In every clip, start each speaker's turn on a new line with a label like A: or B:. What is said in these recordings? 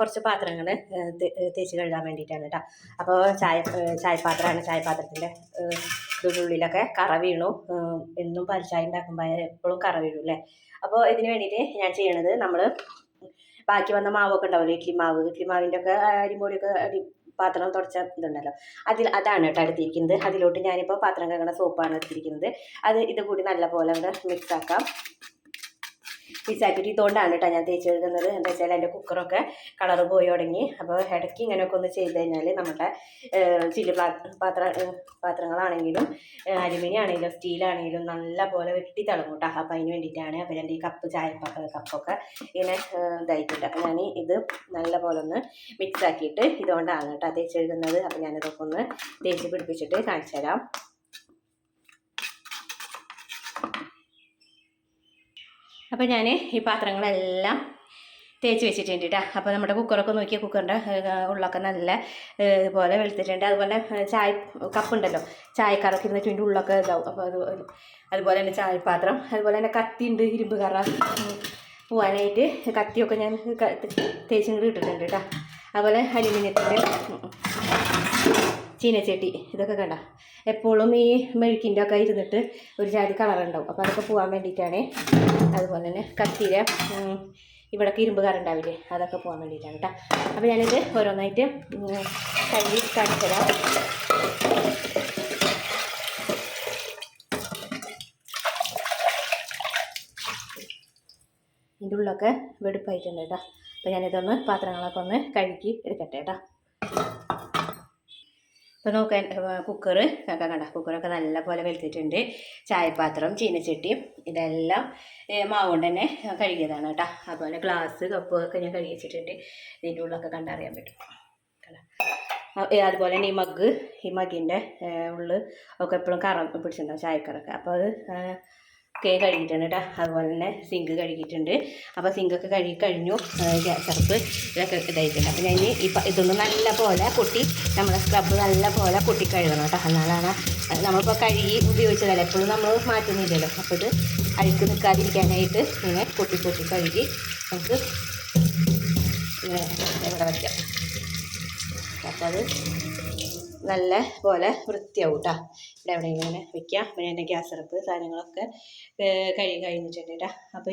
A: കുറച്ച് പാത്രങ്ങൾ തേച്ച് കഴുകാൻ വേണ്ടിയിട്ടാണ് കേട്ടോ അപ്പോൾ ചായ ചായപാത്രമാണ് ചായപാത്രത്തിന്റെ ഉള്ളിലൊക്കെ കറ വീണു. എന്നും എന്നും പാൽച്ചായ ഉണ്ടാക്കുമ്പോൾ എപ്പോഴും കറ വീഴും അല്ലേ അപ്പോൾ ഇതിന് വേണ്ടിയിട്ട് ഞാൻ ചെയ്യണത് നമ്മൾ ബാക്കി വന്ന മാവൊക്കെ ഉണ്ടാവില്ലേ ഇഡ്ലി മാവ്. ഇഡ്ലി മാവിന്റെ ഒക്കെ അരിമ്പൊടിയൊക്കെ അടി പാത്രം തുടച്ച ഇതുണ്ടല്ലോ. അതിൽ അതാണ് കേട്ടോ എടുത്തിരിക്കുന്നത്. അതിലോട്ട് ഞാനിപ്പോൾ പാത്രം കഴുകണ സോപ്പാണ് എടുത്തിരിക്കുന്നത്. അത് ഇത് കൂടി നല്ലപോലെ അവിടെ മിക്സ് ആക്കാം. മിക്സ് ആക്കിയിട്ട് ഇതുകൊണ്ടാണ് കേട്ടോ ഞാൻ തേച്ച് എഴുതുന്നത് എന്താ വെച്ചാൽ എന്റെ കുക്കറൊക്കെ കളറ് പോയി തുടങ്ങി. അപ്പോൾ ഇടയ്ക്ക് ഇങ്ങനെയൊക്കെ ഒന്ന് ചെയ്ത് കഴിഞ്ഞാൽ നമ്മുടെ ചില്ല് പാത്ര പാത്രങ്ങളാണെങ്കിലും അലുമിനിയം ആണെങ്കിലും സ്റ്റീലാണെങ്കിലും നല്ല പോലെ വെട്ടി തിളങ്ങും കേട്ടോ അപ്പോൾ അതിന് വേണ്ടിയിട്ടാണ് അപ്പോൾ എന്റെ ഈ കപ്പ് ചായ കപ്പൊക്കെ ഇങ്ങനെ ഇതായിട്ടുണ്ട്. അപ്പോൾ ഞാൻ ഇത് നല്ല പോലെ ഒന്ന് മിക്സ് ആക്കിയിട്ട് ഇതുകൊണ്ടാണ് കേട്ടോ തേച്ച് എഴുതുന്നത് അപ്പോൾ ഞാനിതൊക്കെ ഒന്ന് തേച്ച് പിടിപ്പിച്ചിട്ട് കാണിച്ചു തരാം. അപ്പോൾ ഞാൻ ഈ പാത്രങ്ങളെല്ലാം തേച്ച് വെച്ചിട്ടുണ്ട് കേട്ടോ അപ്പോൾ നമ്മുടെ കുക്കറൊക്കെ നോക്കിയാൽ കുക്കറിന്റെ ഉള്ളൊക്കെ നല്ല ഇതുപോലെ വെളുത്തിട്ടുണ്ട്. അതുപോലെ ചായ കപ്പുണ്ടല്ലോ ചായക്കാരൊക്കെ ഇരുന്നിട്ട് ഇതിന്റെ ഉള്ളൊക്കെ ഇതാവും. അപ്പോൾ അത് അതുപോലെ തന്നെ ചായപാത്രം അതുപോലെ തന്നെ കത്തിയുണ്ട് ഇരുമ്പ് കറ പോവാനായിട്ട് കത്തിയൊക്കെ ഞാൻ തേച്ചിങ്ങോട്ട് ഇട്ടിട്ടുണ്ട് കേട്ടോ അതുപോലെ അലുമിനിയത്തിന്റെ ചീനച്ചട്ടി ഇതൊക്കെ കണ്ട. എപ്പോഴും ഈ മെഴുക്കിന്റെ ഒക്കെ ഇരുന്നിട്ട് ഒരു ജാതി കളറുണ്ടാവും. അപ്പോൾ അതൊക്കെ പോകാൻ വേണ്ടിയിട്ടാണ്. അതുപോലെ തന്നെ കത്തിര ഇവിടെ ഇരുമ്പ് കറുണ്ടാവില്ലേ അതൊക്കെ പോകാൻ വേണ്ടിയിട്ടാണ് കേട്ടോ. അപ്പോൾ ഞാനിത് ഓരോന്നായിട്ട് കഴുകി കാണിച്ചു തരാം ഇതിന്റെ ഉള്ളൊക്കെ വെടുപ്പായിട്ടുണ്ട് കേട്ടോ. അപ്പോൾ ഞാനിതൊന്ന് പാത്രങ്ങളൊക്കെ ഒന്ന് കഴുകി എടുക്കട്ടെ കേട്ടോ. ഇപ്പോൾ നോക്കാൻ കുക്കറ് ഒക്കെ കണ്ട? കുക്കറൊക്കെ നല്ല പോലെ വെളുത്തിട്ടുണ്ട്. ചായപാത്രം ചീനച്ചട്ടിയും ഇതെല്ലാം ഏ, മാവ് കൊണ്ട് തന്നെ കഴുകിയതാണ് കേട്ടോ. അതുപോലെ ഗ്ലാസ് കപ്പ് ഒക്കെ ഞാൻ കഴുകി വെച്ചിട്ടുണ്ട്. ഇതിന്റെ ഉള്ളൊക്കെ കണ്ടറിയാൻ പറ്റും. കണ്ടോ? അതുപോലെ തന്നെ ഈ മഗ് ഈ മഗിന്റെ ഉള്ളിൽ ഒക്കെ എപ്പോഴും കറ പിടിച്ചിട്ടുണ്ടാവും ചായക്കറൊക്കെ അപ്പോൾ അത് ഒക്കെ കഴുകിയിട്ടുണ്ട് കേട്ടോ. അതുപോലെ തന്നെ സിങ്ക് കഴുകിയിട്ടുണ്ട്. അപ്പോൾ സിങ്കൊക്കെ കഴുകി കഴിഞ്ഞു. ചെറുപ്പ് ഇതൊക്കെ ഇതായിട്ടുണ്ട്. അപ്പോൾ ഞാൻ ഇനി ഈ പ- ഇതൊന്ന് നല്ല പോലെ പൊട്ടി നമ്മുടെ സ്ക്രബ് നല്ല പോലെ പൊട്ടി കഴുകണം കേട്ടോ. എന്നാലാണ് നമ്മളിപ്പോൾ കഴുകി ഉപയോഗിച്ചതല്ല. എപ്പോഴും നമ്മൾ മാറ്റുന്നില്ലല്ലോ. അപ്പോൾ ഇത് അഴുക്ക് നിൽക്കാതിരിക്കാനായിട്ട് ഇങ്ങനെ പൊട്ടി പൊട്ടി കഴുകി നമുക്ക് ഇങ്ങനെ ഇവിടെ വയ്ക്കാം. അപ്പോൾ അത് നല്ല പോലെ വൃത്തിയാവും കേട്ടോ. ഇവിടെ എവിടെ ഇങ്ങനെ വെക്കുക പിന്നെ എന്റെ ഗ്യാസ് അടുപ്പ് സാധനങ്ങളൊക്കെ കഴി കഴിഞ്ഞിട്ടുണ്ട് അപ്പോൾ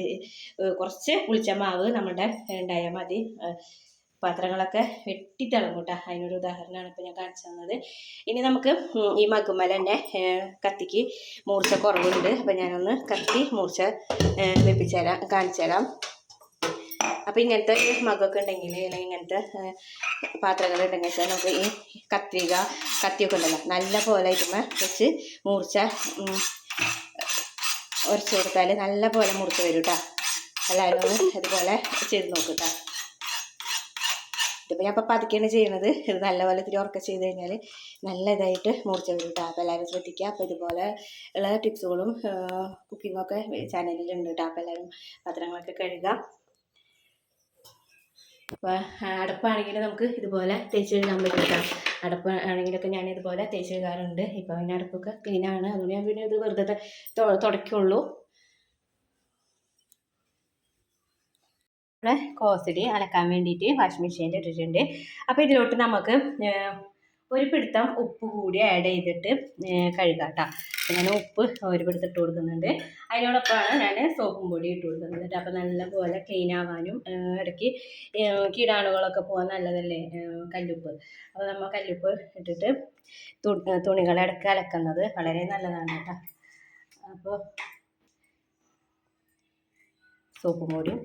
A: കുറച്ച് പുളിച്ച മാവ് നമ്മളുടെ ഉണ്ടായാൽ മതി. പാത്രങ്ങളൊക്കെ വെട്ടിത്തിളങ്ങും കേട്ടോ അതിനൊരു ഉദാഹരണമാണ് ഇപ്പോൾ ഞാൻ കാണിച്ചു തന്നത്. ഇനി നമുക്ക് ഈ മകുമല തന്നെ കത്തിക്ക് മൂർച്ച കുറവുണ്ട് അപ്പോൾ ഞാനൊന്ന് കത്തി മൂർച്ച വെപ്പിച്ച് തരാം കാണിച്ചു തരാം അപ്പോൾ ഇങ്ങനത്തെ മകൊക്കെ ഉണ്ടെങ്കിൽ അല്ലെങ്കിൽ ഇങ്ങനത്തെ പാത്രങ്ങൾ ഉണ്ടെങ്കിൽ വെച്ചാൽ നമുക്ക് ഈ കത്രിക കത്തിയൊക്കെ ഉണ്ടല്ലോ നല്ല പോലെ ഇതുമ്മ വെച്ച് മൂർച്ച ഉറച്ചു കൊടുത്താൽ നല്ല പോലെ മുറിച്ച് വരും കേട്ടോ എല്ലാവരും ഇതുപോലെ ചെയ്ത് നോക്കും കേട്ടോ ഇതിപ്പോൾ ഞാൻ ഇപ്പോൾ പതുക്കെയാണ് ചെയ്യുന്നത് ഇത് നല്ലപോലെ ഇത്തിരി ഉറക്കം ചെയ്ത് കഴിഞ്ഞാൽ നല്ല ഇതായിട്ട് മുറിച്ച് വരും കേട്ടോ അപ്പോൾ എല്ലാവരും ശ്രദ്ധിക്കുക അപ്പോൾ ഇതുപോലെ ഉള്ള ടിപ്സുകളും കുക്കിങ്ങൊക്കെ ചാനലിലുണ്ട് കേട്ടോ അപ്പോൾ എല്ലാവരും പാത്രങ്ങളൊക്കെ കഴുകുക അപ്പോൾ അടപ്പാണെങ്കിൽ നമുക്ക് ഇതുപോലെ തേച്ച് കഴുകാൻ പറ്റും കേട്ടോ അടപ്പ് ആണെങ്കിലൊക്കെ ഞാൻ ഇതുപോലെ തേച്ച് കഴുകാറുണ്ട് ഇപ്പോൾ പിന്നെ അടപ്പൊക്കെ ക്ലീനാണ്. അതുകൊണ്ട് ഞാൻ പിന്നെ ഇത് വെറുതെ തുടയ്ക്കുള്ളൂ കോസടി അലക്കാൻ വേണ്ടിയിട്ട് വാഷിംഗ് മെഷീനിൽ ഇട്ടിട്ടുണ്ട്. അപ്പോൾ ഇതിലോട്ട് നമുക്ക് ഒരു പിടുത്തം ഉപ്പ് കൂടി ആഡ് ചെയ്തിട്ട് കഴുകാം കേട്ടോ ഞാൻ ഉപ്പ് ഒരു പിടുത്തം ഇട്ട് കൊടുക്കുന്നുണ്ട്. അതിനോടൊപ്പമാണ് ഞാൻ സോപ്പും പൊടി ഇട്ട് കൊടുക്കുന്നത് കേട്ടോ. അപ്പോൾ നല്ലപോലെ ക്ലീൻ ആവാനും ഇടയ്ക്ക് കീടാണുകളൊക്കെ പോകാൻ നല്ലതല്ലേ കല്ലുപ്പ്. അപ്പോൾ നമ്മൾ കല്ലുപ്പ് ഇട്ടിട്ട് തുണികൾ ഇടയ്ക്ക് അലക്കുന്നത് വളരെ നല്ലതാണ് കേട്ടോ. അപ്പോൾ സോപ്പും പൊടിയും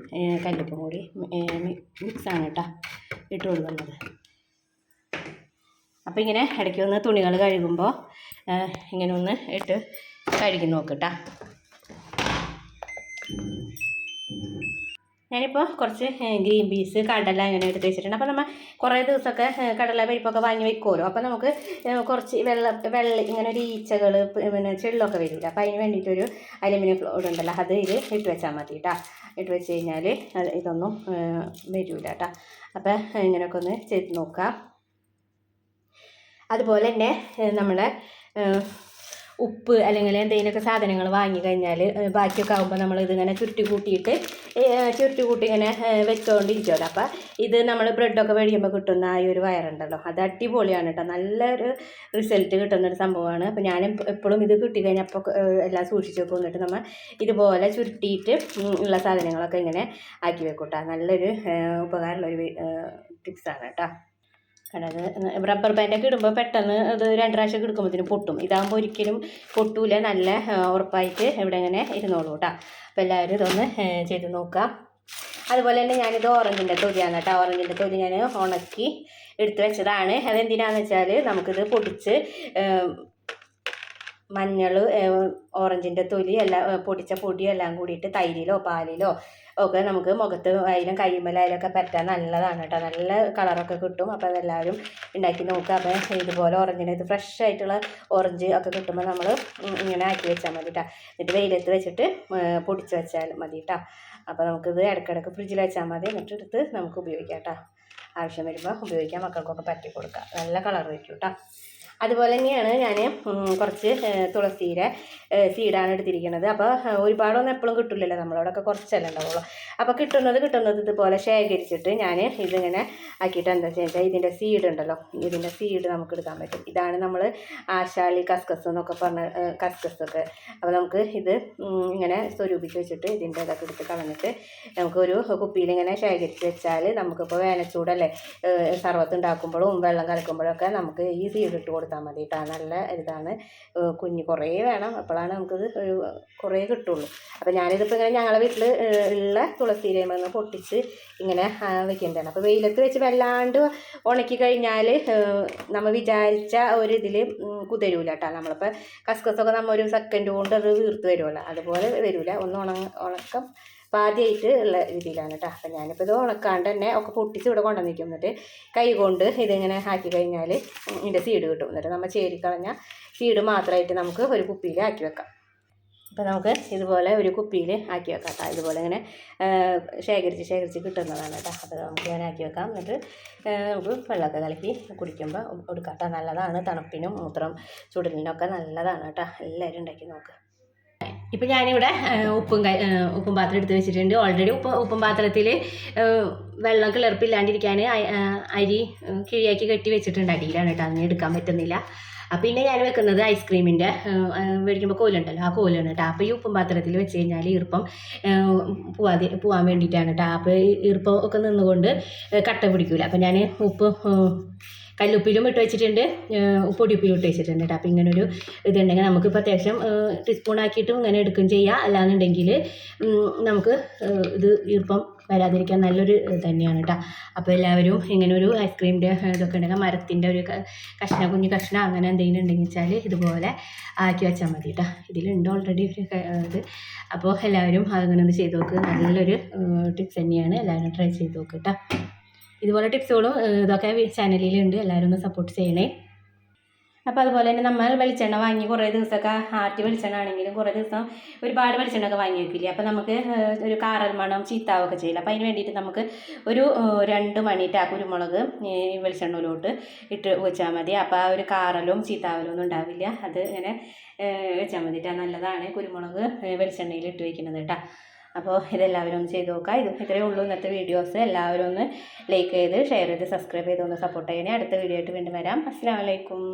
A: കല്ലുപ്പും കൂടി മിക്സാണ് കേട്ടോ ഇട്ട് കൊടുക്കുന്നത്. അപ്പോൾ ഇങ്ങനെ ഇടയ്ക്ക് ഒന്ന് തുണികൾ കഴുകുമ്പോൾ ഇങ്ങനെ ഒന്ന് ഇട്ട് കഴുകി നോക്കട്ടാ. ഞാനിപ്പോൾ കുറച്ച് ഗ്രീൻ പീസ് കടല അങ്ങനെ എടുത്ത് വെച്ചിട്ടുണ്ട്. അപ്പോൾ നമ്മൾ കുറേ ദിവസമൊക്കെ കടല പരിപ്പൊക്കെ വാങ്ങി വെക്കുമല്ലോ അപ്പോൾ നമുക്ക് കുറച്ച് വെള്ള വെള്ള ഇങ്ങനെ ഒരു ഈച്ചകൾ പിന്നെ ചെള്ളൊക്കെ വരില്ല അപ്പോൾ അതിന് വേണ്ടിയിട്ടൊരു അലുമിനിയം ഫ്ലോഡ് ഉണ്ടല്ലോ അത് ഇതിൽ ഇട്ട് വെച്ചാൽ മതി കേട്ടോ ഇട്ട് വെച്ച് കഴിഞ്ഞാൽ ഇതൊന്നും വരില്ല കേട്ടോ അപ്പോൾ ഇങ്ങനെയൊക്കെ ഒന്ന് ചെയ്ത് നോക്കാം. അതുപോലെ തന്നെ നമ്മുടെ ഉപ്പ് അല്ലെങ്കിൽ എന്തെങ്കിലുമൊക്കെ സാധനങ്ങൾ വാങ്ങി കഴിഞ്ഞാൽ ബാക്കിയൊക്കെ ആകുമ്പോൾ നമ്മൾ ഇതിങ്ങനെ ചുരുട്ടി കൂട്ടിയിട്ട് ചുരുട്ടി കൂട്ടി ഇങ്ങനെ വെച്ചുകൊണ്ടിരിക്കുമല്ലോ അപ്പോൾ ഇത് നമ്മൾ ബ്രെഡൊക്കെ മേടിക്കുമ്പോൾ കിട്ടുന്ന ആ ഒരു വയറുണ്ടല്ലോ. അത് അടിപൊളിയാണ് കേട്ടോ. നല്ലൊരു റിസൾട്ട് കിട്ടുന്ന ഒരു സംഭവമാണ്. അപ്പോൾ ഞാൻ എപ്പോഴും ഇത് കിട്ടിക്കഴിഞ്ഞാൽ എല്ലാം സൂക്ഷിച്ച് വെക്കും. എന്നിട്ട് നമ്മൾ ഇതുപോലെ ചുരുട്ടിയിട്ട് ഉള്ള സാധനങ്ങളൊക്കെ ഇങ്ങനെ ആക്കി വെക്കും കേട്ടോ. നല്ലൊരു ഏ, ഉപകാരമുള്ളൊരു ടിപ്സാണ് കേട്ടോ. കാരണം അത് റബ്ബർ ബാൻഡൊക്കെ ഇടുമ്പോൾ പെട്ടെന്ന് അത് രണ്ട് പ്രാവശ്യം എടുക്കുമ്പോഴത്തേനും പൊട്ടും. ഇതാകുമ്പോൾ ഒരിക്കലും പൊട്ടൂല. നല്ല ഉറപ്പായിട്ട് ഇവിടെ ഇങ്ങനെ ഇരുന്നോളൂ കേട്ടോ അപ്പോൾ എല്ലാവരും ഇതൊന്ന് ചെയ്ത് നോക്കാം. അതുപോലെ തന്നെ ഞാനിത് ഓറഞ്ചിന്റെ തൊലിയാണ് കേട്ടോ ഓറഞ്ചിന്റെ തൊലി ഞാൻ ഉണക്കി എടുത്ത് വെച്ചതാണ്. അതെന്തിനാണെന്ന് വെച്ചാൽ നമുക്കിത് പൊടിച്ച് മഞ്ഞൾ ഓറഞ്ചിന്റെ തൊലി എല്ലാം പൊടിച്ച പൊടി എല്ലാം കൂടിയിട്ട് തൈരിലോ പാലിലോ ഒക്കെ നമുക്ക് മുഖത്ത് അതിലും കയ്യുമ്മലായാലും ഒക്കെ പറ്റാൻ നല്ലതാണ് കേട്ടോ. നല്ല കളറൊക്കെ കിട്ടും. അപ്പോൾ അതെല്ലാവരും ഉണ്ടാക്കി നോക്കുക. അപ്പോൾ ഇതുപോലെ ഓറഞ്ചിന് ഇത് ഫ്രഷ് ആയിട്ടുള്ള ഓറഞ്ച് ഒക്കെ കിട്ടുമ്പോൾ നമ്മൾ ഇങ്ങനെ ആക്കി വെച്ചാൽ മതി കേട്ടോ. എന്നിട്ട് വെയിലത്ത് വെച്ചിട്ട് പൊടിച്ച് വെച്ചാൽ മതി കേട്ടോ. അപ്പോൾ നമുക്കിത് ഇടയ്ക്കിടയ്ക്ക് ഫ്രിഡ്ജിൽ വെച്ചാൽ മതി. എന്നിട്ട് എടുത്ത് നമുക്ക് ഉപയോഗിക്കാം കേട്ടോ. ആവശ്യം വരുമ്പോൾ ഉപയോഗിക്കാം. മക്കൾക്കൊക്കെ പറ്റി കൊടുക്കാം നല്ല കളർ വയ്ക്കും കേട്ടോ. അതുപോലെ തന്നെയാണ് ഞാൻ കുറച്ച് തുളസിയുടെ സീഡാണ് എടുത്തിരിക്കുന്നത്. അപ്പോൾ ഒരുപാടൊന്നും എപ്പോഴും കിട്ടില്ലല്ലോ നമ്മളോടൊക്കെ കുറച്ചല്ലേ ഉണ്ടാവുള്ളൂ. അപ്പോൾ കിട്ടുന്നത് കിട്ടുന്നത് ഇതുപോലെ ശേഖരിച്ചിട്ട് ഞാൻ ഇതിങ്ങനെ ആക്കിയിട്ട് എന്താ വെച്ചാൽ ഇതിന്റെ സീഡ് ഉണ്ടല്ലോ ഇതിന്റെ സീഡ് നമുക്ക് എടുക്കാൻ പറ്റും. ഇതാണ് നമ്മൾ ആശാളി കസ്കസ് എന്നൊക്കെ പറഞ്ഞ ഏഹ്, കസ്കസ് ഒക്കെ അപ്പോൾ നമുക്ക് ഇത് ഇങ്ങനെ സ്വരൂപിച്ച് വെച്ചിട്ട് ഇതിന്റെ ഇതൊക്കെ എടുത്ത് കളഞ്ഞിട്ട് നമുക്കൊരു കുപ്പിയിൽ ഇങ്ങനെ ശേഖരിച്ച് വെച്ചാൽ നമുക്കിപ്പോൾ വേനച്ചൂടല്ലേ സർവത്ത് ഉണ്ടാക്കുമ്പോഴും വെള്ളം കലക്കുമ്പോഴൊക്കെ നമുക്ക് ഈ സീഡ് ഇട്ട് കൊടുത്താൽ മതി കേട്ടോ. നല്ല ഇതാണ്. കുഞ്ഞ് കുറേ വേണം. അപ്പോഴാണ് നമുക്കിത് ഒരു കുറേ കിട്ടുള്ളൂ. അപ്പോൾ ഞാനിതിപ്പോൾ ഇങ്ങനെ ഞങ്ങളുടെ വീട്ടിൽ ഉള്ള തുളസിയിലേമെന്ന് പൊട്ടിച്ച് ഇങ്ങനെ വെക്കേണ്ടതാണ്. അപ്പോൾ വെയിലത്ത് വെച്ച് വല്ലാണ്ട് ഉണക്കി കഴിഞ്ഞാൽ നമ്മൾ വിചാരിച്ച ഒരു ഇതിൽ കുതിരൂല കേട്ടോ. നമ്മളിപ്പോൾ കസ്കസൊക്കെ നമ്മൾ ഒരു സെക്കൻഡ് കൊണ്ട് അത് വീർത്ത് വരുമല്ലോ അതുപോലെ വരില്ല ഒന്ന് ഉണങ്ങ ഉണക്കം പാതിയായിട്ട് ഉള്ള രീതിയിലാണ് കേട്ടോ അപ്പം ഞാനിപ്പോൾ ഇത് ഉണക്കാണ്ട് തന്നെ ഒക്കെ പൊട്ടിച്ച് ഇവിടെ കൊണ്ടുവന്നിരിക്കും എന്നിട്ട് കൈ കൊണ്ട് ഇതിങ്ങനെ ആക്കി കഴിഞ്ഞാൽ ഇതിന്റെ സീഡ് കിട്ടും. എന്നിട്ട് നമ്മൾ ചേരിക്കളഞ്ഞ സീഡ് മാത്രമായിട്ട് നമുക്ക് ഒരു കുപ്പിയിൽ ആക്കി വെക്കാം. അപ്പോൾ നമുക്ക് ഇതുപോലെ ഒരു കുപ്പിയിൽ ആക്കി വെക്കാം കേട്ടോ ഇതുപോലെ ഇങ്ങനെ ശേഖരിച്ച് ശേഖരിച്ച് കിട്ടുന്നതാണ് കേട്ടോ അപ്പോൾ നമുക്ക് ഇങ്ങനെ ആക്കി വെക്കാം. എന്നിട്ട് നമുക്ക് വെള്ളമൊക്കെ കലക്കി കുടിക്കുമ്പോൾ കൊടുക്കാം കേട്ടോ നല്ലതാണ് തണുപ്പിനും മൂത്രം ചുടലിനൊക്കെ നല്ലതാണ് കേട്ടോ എല്ലാവരും ഉണ്ടാക്കി നോക്കുക ഇപ്പം ഞാനിവിടെ ഉപ്പും ഉപ്പും പാത്രം എടുത്ത് വെച്ചിട്ടുണ്ട്. ഓൾറെഡി ഉപ്പ് ഉപ്പും പാത്രത്തിൽ വെള്ളം കിളർപ്പില്ലാണ്ടിരിക്കാൻ അരി കിഴിയാക്കി കെട്ടി വെച്ചിട്ടുണ്ട്. അടിയിലാണ് കേട്ടോ അങ്ങനെ എടുക്കാൻ പറ്റുന്നില്ല. അപ്പം പിന്നെ ഞാൻ വെക്കുന്നത് ഐസ്ക്രീമിന്റെ മേടിക്കുമ്പോൾ കോലുണ്ടല്ലോ ആ കോലാണ് കേട്ടോ. അപ്പോൾ ഈ ഉപ്പും പാത്രത്തിൽ വെച്ച് കഴിഞ്ഞാൽ ഈർപ്പം പോവാതി പോവാൻ വേണ്ടിയിട്ടാണ് കേട്ടോ. അപ്പോൾ ഈർപ്പം ഒക്കെ നിന്നുകൊണ്ട് കട്ട പിടിക്കില്ല അപ്പം ഞാൻ ഉപ്പ് കല്ലുപ്പിലും ഇട്ട് വെച്ചിട്ടുണ്ട്. ഉപ്പൊടി ഉപ്പിലും ഇട്ട് വെച്ചിട്ടുണ്ട് കേട്ടോ അപ്പോൾ ഇങ്ങനൊരു ഇതുണ്ടെങ്കിൽ നമുക്കിപ്പോൾ അത്യാവശ്യം ടീസ്പൂൺ ആക്കിയിട്ടും ഇങ്ങനെ എടുക്കുകയും ചെയ്യാം. അല്ലാന്നുണ്ടെങ്കിൽ നമുക്ക് ഇത് ഈർപ്പം വരാതിരിക്കാൻ നല്ലൊരു തന്നെയാണ് കേട്ടോ അപ്പോൾ എല്ലാവരും ഇങ്ങനെ ഒരു ഐസ്ക്രീമിന്റെ ഇതൊക്കെ ഉണ്ടെങ്കിൽ മരത്തിന്റെ ഒരു കഷ്ണം കുഞ്ഞു കഷ്ണം അങ്ങനെ എന്തെങ്കിലും ഉണ്ടെങ്കിൽ വെച്ചാൽ ഇതുപോലെ ആക്കി വെച്ചാൽ മതി കേട്ടോ ഇതിലുണ്ട് ഓൾറെഡി ഒരു ഇത്. അപ്പോൾ എല്ലാവരും അങ്ങനെ ഒന്ന് ചെയ്ത് നോക്ക്. നല്ലൊരു ടിപ്സ് തന്നെയാണ്. എല്ലാവരും ട്രൈ ചെയ്ത് നോക്ക് കേട്ടോ ഇതുപോലെ ടിപ്സുകളും ഇതൊക്കെ ചാനലിലുണ്ട്. എല്ലാവരും ഒന്ന് സപ്പോർട്ട് ചെയ്യണേ. അപ്പോൾ അതുപോലെ തന്നെ നമ്മൾ വെളിച്ചെണ്ണ വാങ്ങി കുറേ ദിവസമൊക്കെ ആട്ടി വെളിച്ചെണ്ണ ആണെങ്കിലും കുറേ ദിവസം ഒരുപാട് വെളിച്ചെണ്ണ ഒക്കെ വാങ്ങി വെക്കില്ലേ? അപ്പോൾ നമുക്ക് ഒരു കാറൽ മണം ചീത്താവൊക്കെ ചെയ്യില്ല അപ്പോൾ അതിന് വേണ്ടിയിട്ട് നമുക്ക് ഒരു രണ്ട് മണിയിട്ട് ആ കുരുമുളക് വെളിച്ചെണ്ണയിലോട്ട് ഇട്ട് വെച്ചാൽ മതി. അപ്പോൾ ആ ഒരു കാറലും ചീത്താവലും ഒന്നും ഉണ്ടാവില്ല. അത് ഇങ്ങനെ വെച്ചാൽ മതിട്ടാ. നല്ലതാണ് കുരുമുളക് വെളിച്ചെണ്ണയിൽ ഇട്ട് വയ്ക്കുന്നത് കേട്ടോ അപ്പോൾ ഇതെല്ലാവരും ഒന്ന് ചെയ്ത് നോക്കുക. ഇത് ഇത്രയേ ഉള്ളൂ ഇന്നത്തെ വീഡിയോസ്. എല്ലാവരും ഒന്ന് ലൈക്ക് ചെയ്ത് ഷെയർ ചെയ്ത് സബ്സ്ക്രൈബ് ചെയ്ത് ഒന്ന് സപ്പോർട്ട് ചെയ്യണേ. അടുത്ത വീഡിയോ ആയിട്ട് വീണ്ടും വരാം. അസ്സാം വലൈക്കും